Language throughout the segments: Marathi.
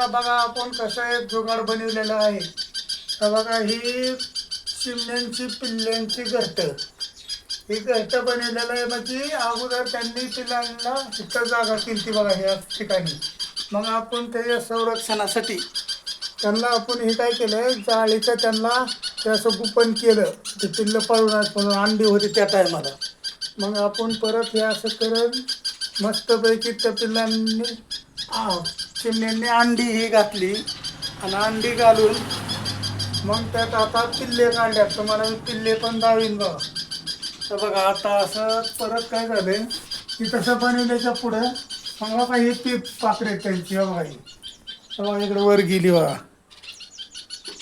आता बघा आपण कसं एक जुगाड बनवलेलं आहे. तर बघा ही चिमण्यांची पिल्ल्यांची घरट. ही घरट बनवलेलं आहे म्हणजे अगोदर त्यांनी पिल्लांना इतर जागा केली ती बघा ह्या ठिकाणी. मग आपण त्याच्या संरक्षणासाठी त्यांना आपण हे काय केलं जाळीचं त्यांना ते असं केलं. ते पिल्लं पळून पळून अंडी होती त्या टायमाला. मग आपण परत हे असं करत मस्तपैकी त्या पिल्लांनी आ, अंडी ही घातली आणि अंडी घालून मग त्यात आता पिल्ले काढल्यात. तुम्हाला मी पिल्ले पण दावीन बघा. तर बघा आता असं परत काय झालंय? की तसं बनवल्याच्या पुढं मग बघा ही पीप पाकडे त्यांची हो बघा ही तर बघा इकडे वर गेली बघा.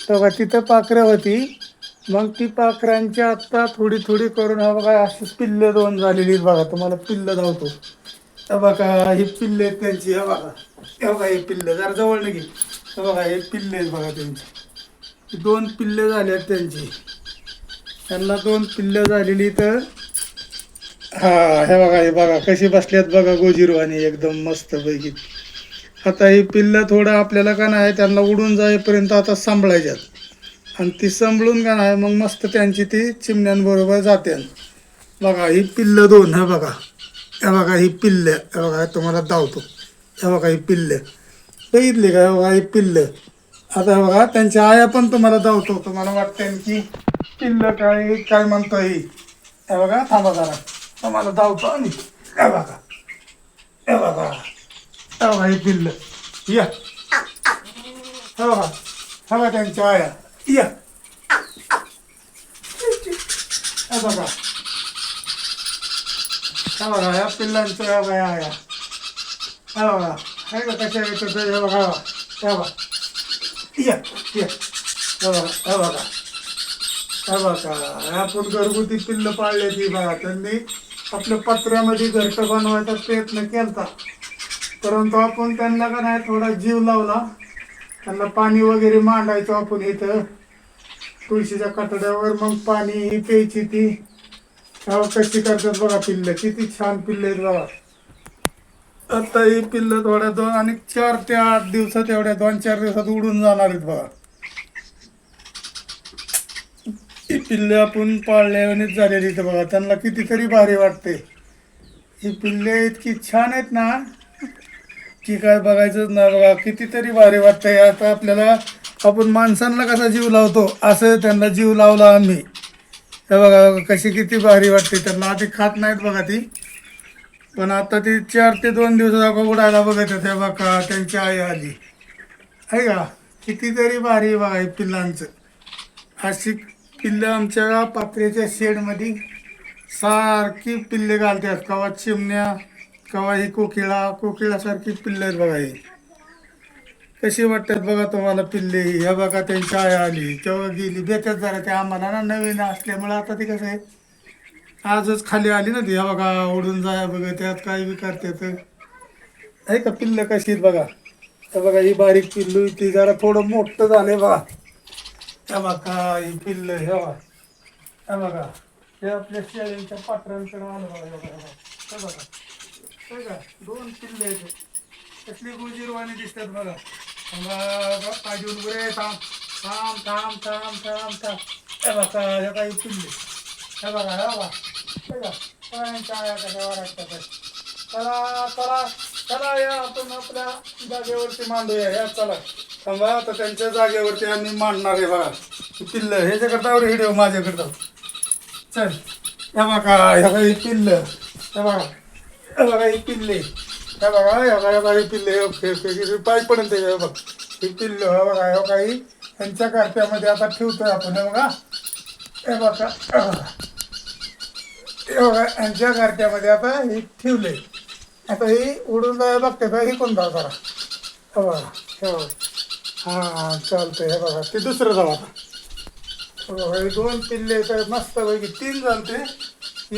तर बघा तिथं पाखरं होती. मग ती पाखरांची आत्ता थोडी थोडी करून हा बघा अशी पिल्लं दोन झालेली आहेत बघा. तुम्हाला पिल्लं धावतो बघा ही पिल्ले आहेत त्यांची हे बघा. हे बघा हे पिल्लं. जरा जवळ नाही हे बघा हे पिल्ले आहेत बघा त्यांची. दोन पिल्ले झाले आहेत त्यांची. त्यांना दोन पिल्लं झालेली तर हा हे बघा हे बघा कशी बसल्यात बघा गोजीरवाणी एकदम मस्त पैकी आता ही पिल्लं थोडं आपल्याला का नाही त्यांना उडून जाईपर्यंत आता सांभाळायच्यात. आणि ती सांभाळून का नाही मग मस्त त्यांची ती चिमण्यांबरोबर जाते. बघा ही पिल्लं दोन हे बघा. हे बघा ही पिल्लं हे बघा तुम्हाला धावतो हे बघा ही पिल्लं. बघितली का? हे बघा ही पिल्लं. आता हे बघा त्यांच्या आया पण तुम्हाला धावतो तुम्हाला वाटतं की पिल्लं काय काय म्हणतो ही? हे बघा थांबा जरा. तुम्हाला धावतो आणि हे बघा. हे बघा. हे बघा ही पिल्लं. या. हे बघा. हे बघा त्यांच्या आया. या. हे बघा. हे बघा या पिल्लांचं हे बघा या हा हे बघा हे का कशा येतं ते हे बघा हे बघा या या बघा हे बघा हे बघा आपण घरगुती पिल्लं पाळले ती बघा त्यांनी आपल्या पत्र्यामध्ये घरटं बनवायचा प्रयत्न केला परंतु आपण त्यांना का नाही थोडा जीव लावला त्यांना पाणी वगैरे मांडायचो आपण इथं तुळशीच्या कटड्यावर मग पाणी ही प्यायची ती तेव्हा कशी करतात बघा पिल्लं किती छान पिल्ले आहेत बघा. आता ही पिल्लं थोड्या दोन आणि चार ते आठ दिवसात एवढ्या दोन चार दिवसात उडून जाणार आहेत बघा. ही पिल्ले आपण पाळल्यानेच झालेली इथं बघा. त्यांना कितीतरी भारी वाटते. ही पिल्ले इतकी छान आहेत ना की काय बघायचंच ना बघा. कितीतरी भारी वाटतंय. आता आपल्याला आपण माणसांना कसा जीव लावतो असं त्यांना जीव लावला आम्ही. हे बघा बघा कशी किती भारी वाटते. त्यांना आधी खात नाहीत बघा ती. पण आता ती चार ते दोन दिवसाचा उडायला बघत होत्या बघा त्यांची आई आली. आहे का? कितीतरी भारी बघा हे पिल्लांचं. अशी पिल्लं आमच्या पात्र्याच्या शेडमध्ये सारखी पिल्ले घालतात. कवा चिमण्या कवा ही कोकिळा कोकिळासारखी पिल्लं आहेत बघा ही. कशी वाटतात बघा तुम्हाला पिल्ले? ही ह्या बघा त्यांची आई आली तेव्हा गेली? बेतात जरा ते आम्हाला ना नवीन असल्यामुळे आता ते कसं आहे आजच खाली आली ना ती. ह्या बघा उडून जाया बघा त्यात काय बी करतात. आहे का पिल्लं कशी बघा? तर बघा ही बारीक पिल्लू ती जरा थोडं मोठं झालं बघा. त्या बघा ही पिल्लं हे बघा. हे बघा हे आपल्या शेळींच्या पात्रांकडे आलं बघा हे बघा बघा. हे का दोन पिल्ले आहेत. कसली गुजीरवाणी दिसतात बघा. बघा पाहिजे उभे थांब थांब थांब थांब थांब थांब. हे बघा हे काही पिल्ले हे बघा हे बघा. हे का सगळ्यांच्या आया कशा वाटतात चला चला चला या आपण आपल्या जागेवरती मांडूया. या चला. थांबा आता त्यांच्या जागेवरती आम्ही मांडणार आहे बघा. ही पिल्लं ह्याच्याकरता व्हिडिओ माझ्याकडं चल हे बघा हे बघा ही पिल्लं. हे बघा हे बघा ही पिल्ले. हे बघा हे बघा हे बघा पिल्ले ओके ओके पाय पडेल त्याच्या हे बघ. हे बघा हे काही ही त्यांच्या कार्प्यामध्ये आता ठेवतोय आपण हे बघा. हे बघा. हे बघा हे यांच्या कार्ट्यामध्ये आता हे ठेवले आता हे उडून जाय बघते का हे कोण धाव करा हे बघा हे बघा. हां चालतंय हे बघा ते दुसरं जाऊ आता. हे बघा हे दोन पिल्ले तर मस्त पैकी तीन झालते.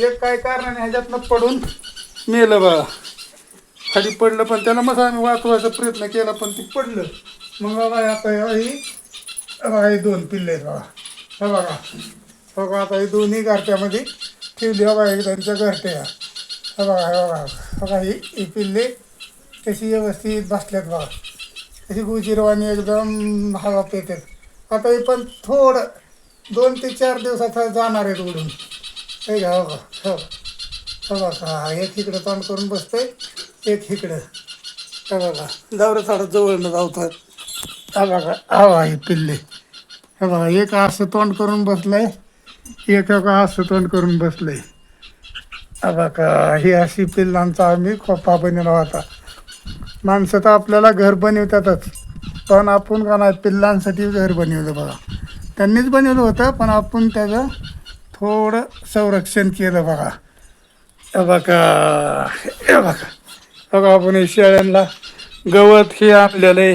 एक काय कारणाने ह्याच्यातनं पडून मेलं बघा. खाली पडलं पण त्याला मग आम्ही वाचवायचा प्रयत्न केला पण ते पडलं. मग बाबा आता ही हे बघा दोन पिल्ले आहेत बघा हे बघा. बघा आता हे दोन्ही गारट्यामध्ये ठेवली बघा एक त्यांच्या घरट्या हे बघा हे बघा. बघा ही ही पिल्ले कशी व्यवस्थित बसल्यात बघा अशी गुजिरवाणी एकदम हवा पेतात आता हे पण थोडं दोन ते चार दिवसात जाणार आहेत उडून. हे घ्या हो का हो हो बघा एक इकडं तोंड करून बसतंय. एक इकडं. हे बघा जाऊ रे थोडं जवळ हा बघा हवा आहे पिल्ले. हे बघा एक असं तोंड करून बसलंय एक एक असं तोंड करून बसलंय. हा बघा ही अशी पिल्लांचा आम्ही खोपा बनवला होता. माणसं तर आपल्याला घर बनवतातच पण आपण का नाही पिल्लांसाठी घर बनवलं बघा. त्यांनीच बनवलं होतं पण आपण त्याचं थोडं संरक्षण केलं बघा. बघा हे बघा. बघा आपण शेळ्यांना गवत हे आपल्याला आहे.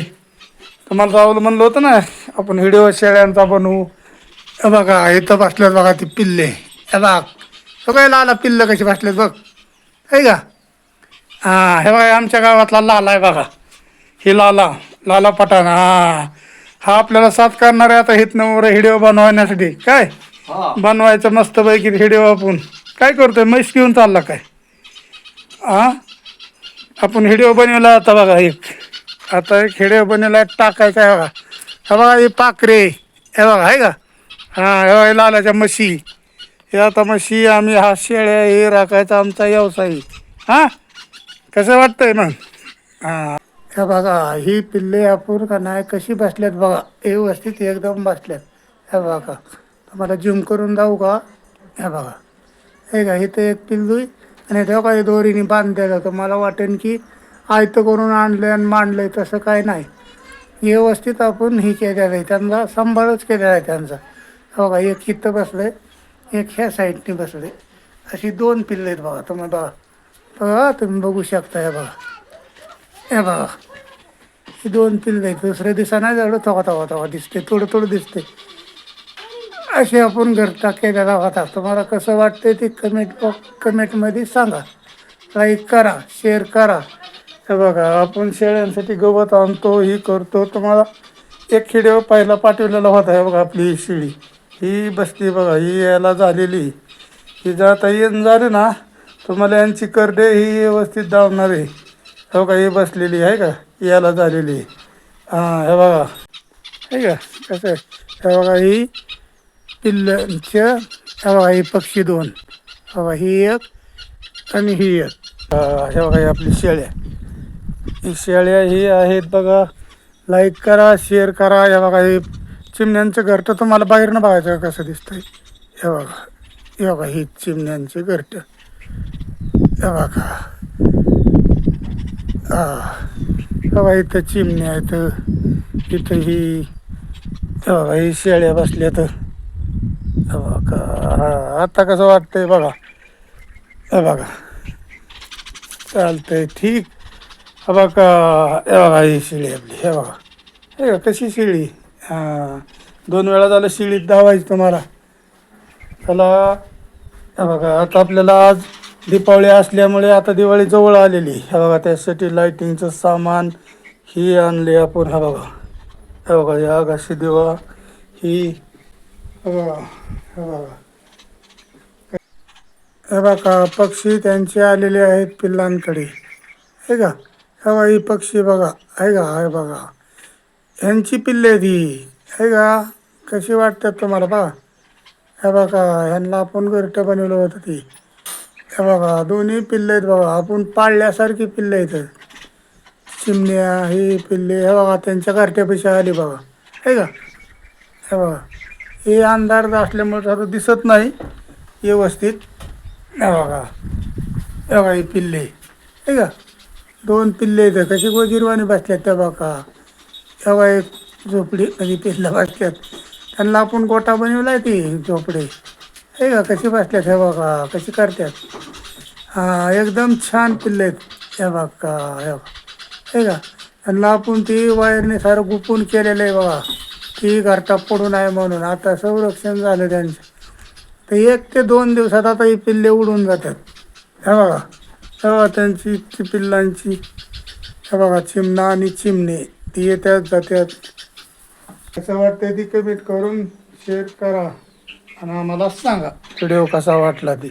तुम्हाला राहुल म्हणलं होतं ना आपण व्हिडिओ शेळ्यांचा बनवू. हे बघा इथं बसल्यात बघा ती पिल्ले. हे बघ बघायला आला पिल्लं कशी बसलेत बघ. आहे का? हां हे बघा आमच्या गावातला लाला आहे बघा. ही लाला लाला पठाण. हा हा आपल्याला साथ करणार आहे आता हिथनं वर व्हिडिओ बनवण्यासाठी. काय? बनवायचं मस्तपैकी व्हिडिओ आपण. काय करतोय? म्हैस घेऊन चालला काय? हा? आपण व्हिडिओ बनवला आता बघा एक. आता एक व्हिडिओ बनवला टाकायचा आहे बघा. हा बघा हे पाखरे. हे बघा आहे का? हां हे लालाच्या म्हशी. हे आता म्हशी आम्ही हा शेळ्या हे राखायचा आमचा व्यवसाय. हां? कसं वाटतंय मग? हां. हे बघा ही पिल्ले आपण का नाही कशी बसल्यात बघा. व्यवस्थित एकदम बसल्यात. हे बघा. तुम्हाला झूम करून जाऊ का? हे बघा. हे का इथं एक पिल्लू आहे. आणि तेव्हा काही दोरीने बांधल्या तर मला वाटेन की आयतं करून आणलं आणि मांडलंय तसं काय नाही. व्यवस्थित आपण ही केलेलं आहे. त्यांना सांभाळच केलेला आहे त्यांचा. हो बघा एक इथं बसलं एक ह्या साईडने बसले अशी दोन पिल्ले आहेत बघा तुम्ही बघा. बघा तुम्ही बघू शकता हे बघा. हे बघा. ही दोन पिल्ले आहेत. दुसऱ्या दिवसा नाही झाडं तवा तवा तवा दिसते थोडं थोडं दिसते असे आपण घरटा केलेला होता. तुम्हाला कसं वाटतं ते कमेंट बॉक्स कमेंटमध्ये सांगा. लाईक करा शेअर करा. हे बघा आपण शेळ्यांसाठी गवत आणतो ही करतो. तुम्हाला एक खिडीवर पहिला पाठवलेला होता. हे बघा आपली ही शिळी. ही बसली बघा ही याला झालेली. ही जाता येऊन झाली ना तुम्हाला यांची करडे ही व्यवस्थित धावणार आहे. हो हे बघा ही बसलेली आहे का? याला झालेली हां हे बघा. आहे का कसं आहे? हे बघा ही पिल्लांच्या हे ही पक्षी दोन हवा ही एक आणि ही एक अं, हे बघा ही आपली शेळ्या ही शेळ्या ही आहेत बघा लाईक करा शेअर करा हे बघा हे चिमण्यांचं घरटं तुम्हाला बाहेरनं बघायचं कसं दिसतंय हे बघा हे बघा ही चिमण्यांचे घरटं हे बघा हा इथं चिमण्या आहेत इथं ही हवा ही शेळ्या बसल्या तर हा आता कसं वाटतंय बघा. हे बघा. चालतंय ठीक. हा बघा हे बघा ही शिळी आपली हे बघा. हे कशी शिळी? हां दोन वेळा झालं शिळीत धावायची तुम्हाला. चला हे बघा आता आपल्याला आज दीपावली असल्यामुळे आता दिवाळी जवळ आलेली. हे बघा त्यासाठी लाईटिंगचं सामान ही आणले आपण हा बघा. हे बघा या आगाशी दिवा ही हे बघा हे बघा. हे बघा पक्षी त्यांचे आलेले आहेत पिल्लांकडे. हे का? हे बघा ही पक्षी बघा. आहे का? हे बघा. ह्यांची पिल्ले आहेत आहे का? कशी वाटतात तुम्हाला? बघा हे बघा ह्यांना आपण घरटं बनवलं होतं ती. हे बघा दोन्ही पिल्ले आहेत बघा. आपण पाळल्यासारखी पिल्ले आहेत. चिमण्या ही पिल्ले हे बघा त्यांच्या घरट्यापेक्षा आली बघा. आहे का? हे बघा. हे अंधार असल्यामुळे आता दिसत नाही व्यवस्थित. हे बघा. हे बघा पिल्ले. हे का? दोन पिल्ले आहेत कशी गोजीरवाणी बसल्यात त्या बघा. हे बघा एक झोपडी कधी पिल्लं बसल्यात. त्यांना आपण गोटा बनवला आहे ती झोपडी? हे का? कशी बसल्यात हे बघा. कशी करतात हां एकदम छान पिल्ले आहेत. हे बघा हे बघा. हे का? त्यांना आपण ती वायरने सारं गुपून केलेलं आहे बघा. ती घरटा पडून आहे म्हणून. आता संरक्षण झालं त्यांचं. तर एक ते दोन दिवसात आता ही पिल्ले उडून जातात. हे बघा. हे बघा त्यांची ती पिल्लांची. हे बघा चिमणा आणि चिमणे. ती येतात जातात असं वाटतं ती कमेंट करून शेअर करा. आणि आम्हाला सांगा. व्हिडिओ कसा वाटला ती.